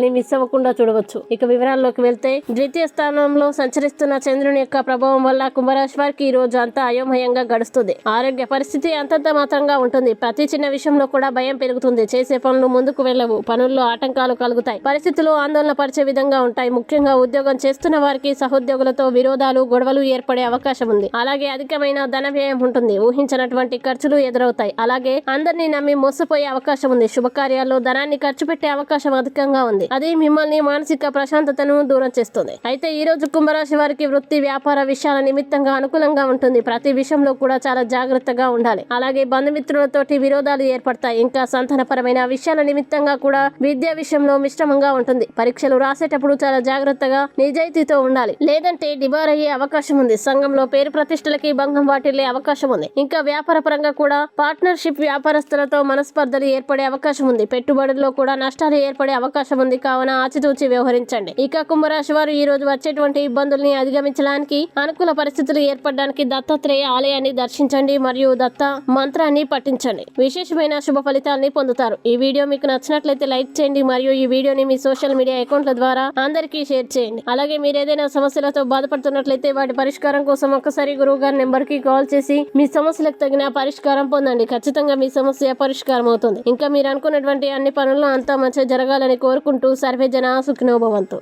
ఫలితాన్ని మిస్ అవ్వకుండా చూడవచ్చు. ఇక వివరాల్లోకి వెళ్తే ద్వితీయ స్థానంలో సంచరిస్తున్న చంద్రుని యొక్క ప్రభావం వల్ల కుంభరాశి వారికి ఈ రోజు అంతా అయోమయంగా గడుస్తుంది. ఆరోగ్య పరిస్థితి అంతంత మాత్రంగా ఉంటుంది. ప్రతి చిన్న విషయంలో కూడా భయం పెరుగుతుంది. చేసే పనులు ముందుకు వెళ్ళవు. పనుల్లో ఆటంకాలు కలుగుతాయి. పరిస్థితులు ఆందోళన పరిచే విధంగా ఉంటాయి. ముఖ్యంగా ఉద్యోగం చేస్తున్న వారికి సహోద్యోగులతో విరోధాలు గొడవలు ఏర్పడే అవకాశం ఉంది. అలాగే అధికమైన ధన వ్యయం ఉంటుంది. ఊహించినటువంటి ఖర్చులు ఎదురవుతాయి. అలాగే అందరినీ నమ్మి మోసపోయే అవకాశం ఉంది. శుభకార్యాల్లో ధనాన్ని ఖర్చు పెట్టే అవకాశం అధికంగా ఉంది. అది మిమ్మల్ని మానసిక ప్రశాంతతను దూరం చేస్తుంది. అయితే ఈ రోజు కుంభరాశి వారికి వృత్తి వ్యాపార విషయాల నిమిత్తంగా అనుకూలంగా ఉంటుంది. ప్రతి విషయంలో కూడా చాలా జాగ్రత్తగా ఉండాలి. అలాగే బంధుమిత్రులతోటి విరోధాలు ఏర్పడతాయి. ఇంకా సంతానపరమైన విషయాల నిమిత్తంగా కూడా విద్య విషయంలో మిశ్రమంగా ఉంటుంది. పరీక్షలు రాసేటప్పుడు చాలా జాగ్రత్తగా నిజాయితీతో ఉండాలి. లేదంటే డిబార్ అయ్యే అవకాశం ఉంది. సంఘంలో పేరు ప్రతిష్టలకి భంగం వాటిల్లే అవకాశం ఉంది. ఇంకా వ్యాపార పరంగా కూడా పార్ట్నర్షిప్ వ్యాపారస్తులతో మనస్పర్ధలు ఏర్పడే అవకాశం ఉంది. పెట్టుబడుల్లో కూడా నష్టాలు ఏర్పడే అవకాశం ఉంది. కావున ఆచితూచి వ్యవహరించండి. ఇక కుంభరాశి వారు ఈ రోజు వచ్చేటువంటి ఇబ్బందుల్ని అధిగమించడానికి అనుకూల పరిస్థితులు ఏర్పడడానికి దత్తాత్రేయ ఆలయాన్ని దర్శించండి మరియు దత్త మంత్రాన్ని పఠించండి. విశేషమైన శుభ ఫలితాలని పొందుతారు. ఈ వీడియో మీకు నచ్చినట్లయితే లైక్ చేయండి మరియు ఈ వీడియోని మీ సోషల్ మీడియా అకౌంట్ల ద్వారా అందరికీ షేర్ చేయండి. అలాగే మీరు ఏదైనా సమస్యలతో బాధపడుతున్నట్లయితే వాటి పరిష్కారం కోసం ఒక్కసారి గురువు గారి నెంబర్కి కాల్ చేసి మీ సమస్యలకు తగిన పరిష్కారం పొందండి. ఖచ్చితంగా మీ సమస్య పరిష్కారం అవుతుంది ఇంకా మీరు అనుకున్నటువంటి అన్ని పనుల్లో అంతా మంచిగా జరగాలని కోరుకుంటూ సర్వే సుఖినో భవంతు